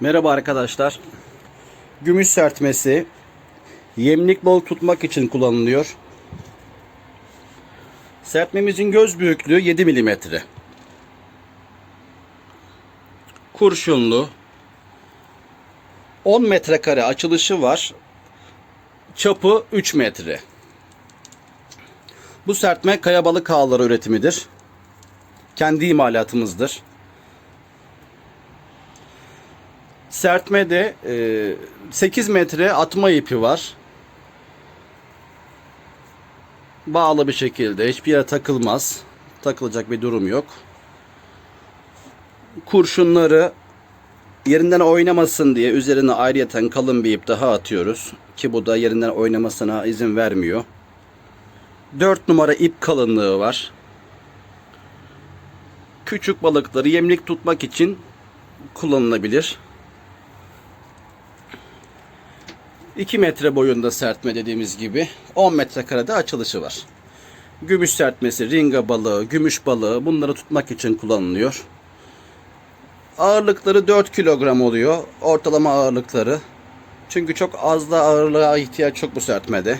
Merhaba arkadaşlar. Gümüş sertmesi yemlik bol tutmak için kullanılıyor. Sertmemizin göz büyüklüğü 7 milimetre. Kurşunlu 10 metrekare açılışı var. Çapı 3 metre. Bu sertme kaya balık ağları üretimidir. Kendi imalatımızdır. Sertmede e, 8 metre atma ipi var. Bağlı bir şekilde hiçbir yere takılmaz. Takılacak bir durum yok. Kurşunları yerinden oynamasın diye üzerine ayrıyeten kalın bir ip daha atıyoruz. Ki bu da yerinden oynamasına izin vermiyor. 4 numara ip kalınlığı var. Küçük balıkları yemlik tutmak için kullanılabilir. 2 metre boyunda sertme dediğimiz gibi 10 metrekarede açılışı var. Gümüş sertmesi, ringa balığı, gümüş balığı bunları tutmak için kullanılıyor. Ağırlıkları 4 kilogram oluyor. Ortalama ağırlıkları. Çünkü çok az da ağırlığa ihtiyaç yok bu sertmede.